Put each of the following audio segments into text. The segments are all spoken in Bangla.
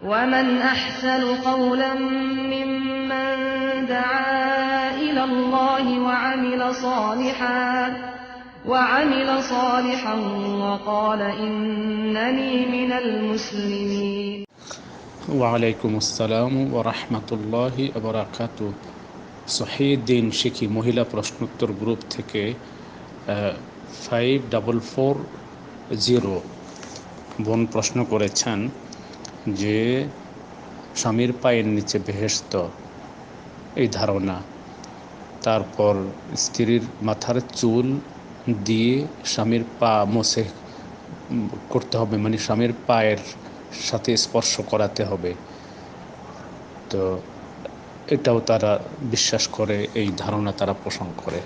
ومن أحسن قولا ممن دعا إلى الله وعمل صالحا وعمل صالحا وقال إنني من المسلمين ওয়ালাইকুম আসসালাম ও রহমতুল্লাহি আবরাকাতু সহিদ্দিন শিখি মহিলা প্রশ্নোত্তর গ্রুপ থেকে ফাইভ ডাবল ফোর জিরো বোন প্রশ্ন করেছেন যে স্বামীর পায়ের নিচে বেহেস্ত এই ধারণা। তারপর স্ত্রীর মাথার চুল দিয়ে স্বামীর পা মোছে করতে হবে মানে স্বামীর পায়ের সাথে স্পর্শ করাতে হবে। তো এটাও তারা বিশ্বাস করে, এই ধারণা তারা পোষণ করে।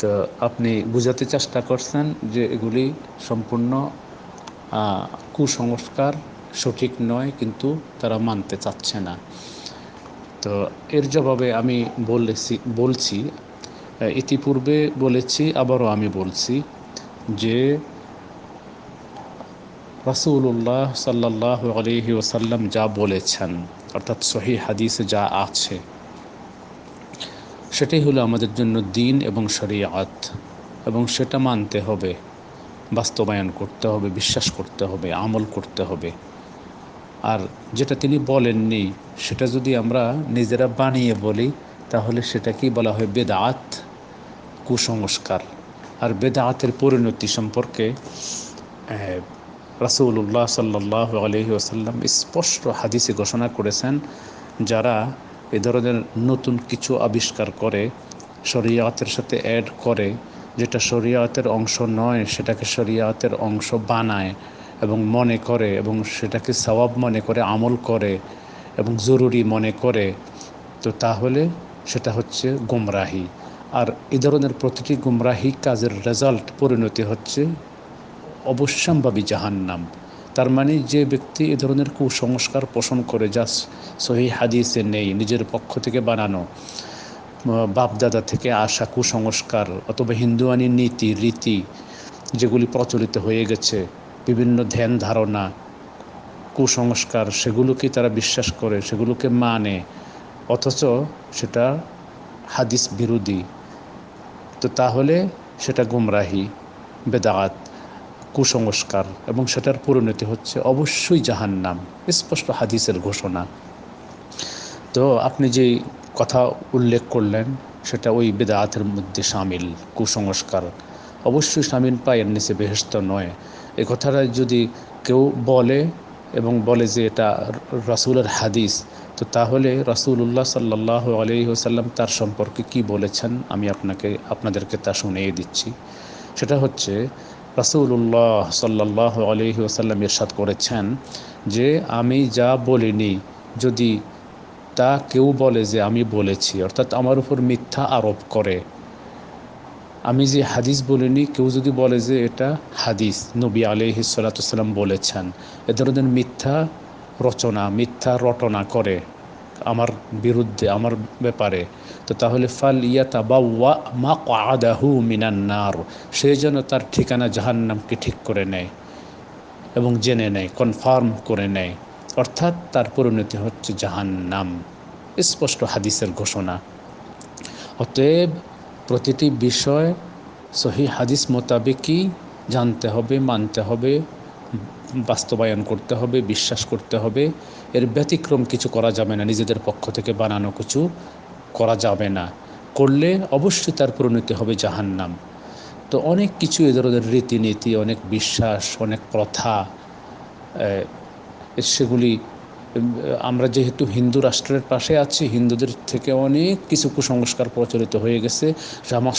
তো আপনি বুঝাতে চেষ্টা করছেন যে এগুলি সম্পূর্ণ কুসংস্কার সঠিক নয়, কিন্তু তারা মানতে চাচ্ছে না। তো এর জবাবে আমি বলেছি, বলছি, ইতিপূর্বে বলেছি, আবারও আমি বলছি যে রাসুল্লাহ সাল্লাহ আলহি ওসাল্লাম যা বলেছেন, অর্থাৎ সহি হাদিসে যা আছে, সেটাই হলো আমাদের জন্য দিন এবং শরিয়াত, এবং সেটা মানতে হবে, বাস্তবায়ন করতে হবে, বিশ্বাস করতে হবে, আমল করতে হবে। আর যেটা তিনি বলেননি, সেটা যদি আমরা নিজেরা বানিয়ে বলি, তাহলে সেটাকেই বলা হয় বেদাত, কুসংস্কার। আর বেদাতের পরিণতি সম্পর্কে রাসুল্লাহ সাল্লাহ আলহি আসাল্লাম স্পষ্ট হাদিসে ঘোষণা করেছেন, যারা এ ধরনের নতুন কিছু আবিষ্কার করে, শরিয়াতের সাথে অ্যাড করে, যেটা শরিয়াতের অংশ নয়, সেটাকে শরিয়াতের অংশ বানায়। এবং মনে করে এবং সেটাকে সওয়াব মনে করে, আমল করে এবং জরুরি মনে করে, তো তাহলে সেটা হচ্ছে গুমরাহি। আর এ ধরনের প্রতিটি গুমরাহি কাজের রেজাল্ট পরিণতি হচ্ছে অবশ্যম্ভাবী জাহান্নাম। তার মানে যে ব্যক্তি এ ধরনের কুসংস্কার পোষণ করে যা সহি হাদিসে নেই, নিজের পক্ষ থেকে বানানো, বাপদাদা থেকে আসা কুসংস্কার অথবা হিন্দুয়ানি নীতি, রীতি, যেগুলি প্রচলিত হয়ে গেছে বিভিন্ন ধ্যান ধারণা, কুসংস্কার, সেগুলোকে তারা বিশ্বাস করে, সেগুলোকে মানে। অথচ সেটা হাদিস বিরোধী। তো তাহলে সেটা গুমরাহি, বেদাত, কুসংস্কার এবং সেটার পরিণতি হচ্ছে অবশ্যই জাহান্নাম, স্পষ্ট হাদিসের ঘোষণা। তো আপনি যে কথা উল্লেখ করলেন, সেটা ওই বেদাতের মধ্যে সামিল, কুসংস্কার। অবশ্যই সামিল পায় এর নিচে বেহস্ত নয়। এ কথাটা যদি কেউ বলে এবং বলে যে এটা রাসুলের হাদিস, তো তাহলে রাসুল্লাহ সাল্লাহ আলহিহসাল্লাম তার সম্পর্কে কি বলেছেন আমি আপনাকে, আপনাদেরকে তা শুনিয়ে দিচ্ছি। সেটা হচ্ছে রাসুল্লাহ সাল্লাহ আলহি ওসাল্লাম ইরশাদ করেছেন যে, আমি যা বলিনি, যদি তা কেউ বলে যে আমি বলেছি, অর্থাৎ আমার উপর মিথ্যা আরোপ করে আমি যে হাদিস বলিনি, কেউ যদি বলে যে এটা হাদিস, নবী আলহি সাল্লাতাম বলেছেন, এ ধরনের মিথ্যা রচনা, মিথ্যা রটনা করে আমার বিরুদ্ধে, আমার ব্যাপারে, তো তাহলে ফাল ইয়াতা বা ওয়া মা কাদাহু মিনান্নার সে যেন তার ঠিকানা জাহান্নামকে ঠিক করে নেয় এবং জেনে নেয়, কনফার্ম করে নেয়, অর্থাৎ তার পরিণতি হচ্ছে জাহান্নাম। স্পষ্ট হাদিসের ঘোষণা। অতএব প্রতিটি বিষয় সহি হাদিস মোতাবেকই জানতে হবে, মানতে হবে, বাস্তবায়ন করতে হবে, বিশ্বাস করতে হবে। এর ব্যতিক্রম কিছু করা যাবে না, নিজেদের পক্ষ থেকে বানানো কিছু করা যাবে না। করলে অবশ্যই তার পরিণতি হবে জাহান্নাম। তো অনেক কিছু এ ধরনের রীতিনীতি, অনেক বিশ্বাস, অনেক প্রথা সেগুলি আমরা যেহেতু হিন্দু রাষ্ট্রের পাশে আছি, হিন্দুদের থেকে অনেক কিছু কুসংস্কার প্রচলিত হয়ে গেছে।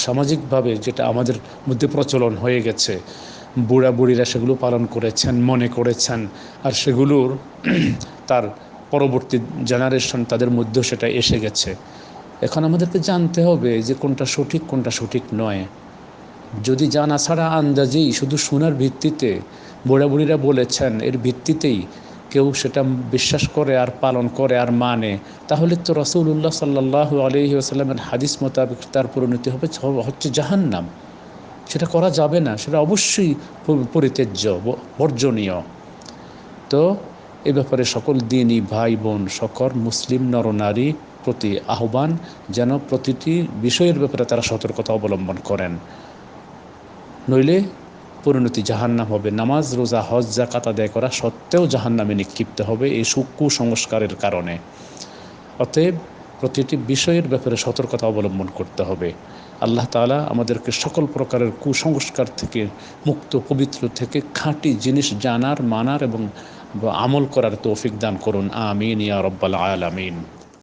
সামাজিকভাবে যেটা আমাদের মধ্যে প্রচলন হয়ে গেছে, বুড়া বুড়িরা সেগুলো পালন করেছেন, মনে করেছেন, আর সেগুলোর তার পরবর্তী জেনারেশন তাদের মধ্যেও সেটা এসে গেছে। এখন আমাদেরকে জানতে হবে যে কোনটা সঠিক কোনটা সঠিক নয়। যদি জানা ছাড়া আন্দাজেই শুধু শোনার ভিত্তিতে বুড়া বুড়িরা বলেছেন, এর ভিত্তিতেই কেউ সেটা বিশ্বাস করে আর পালন করে আর মানে তাহলে তো রসুল্লাহ সাল্লাহ আলহি আসাল্লামের হাদিস মোতাবেক তার পরিণতি হবে, হচ্ছে জাহান্নাম। সেটা করা যাবে না, সেটা অবশ্যই পরিত্যাজ্য বর্জনীয়। তো এ ব্যাপারে সকল দিনই ভাই বোন সকল মুসলিম নরনারী প্রতি আহ্বান যেন প্রতিটি বিষয়ের ব্যাপারে তারা সতর্কতা অবলম্বন করেন। নইলে পরিণতি জাহান্নাম হবে। নামাজ, রোজা, হজ জাকাত আদায় করা সত্ত্বেও জাহান্নামে নিক্ষিপ্ত হবে এই কুসংস্কারের কারণে। অতএব প্রতিটি বিষয়ের ব্যাপারে সতর্কতা অবলম্বন করতে হবে। আল্লাহ তালা আমাদেরকে সকল প্রকারের কুসংস্কার থেকে মুক্ত, পবিত্র থেকে খাঁটি জিনিস জানার, মানার এবং আমল করার তৌফিক দান করুন। আমিন ইয়া রব্বাল আলামিন।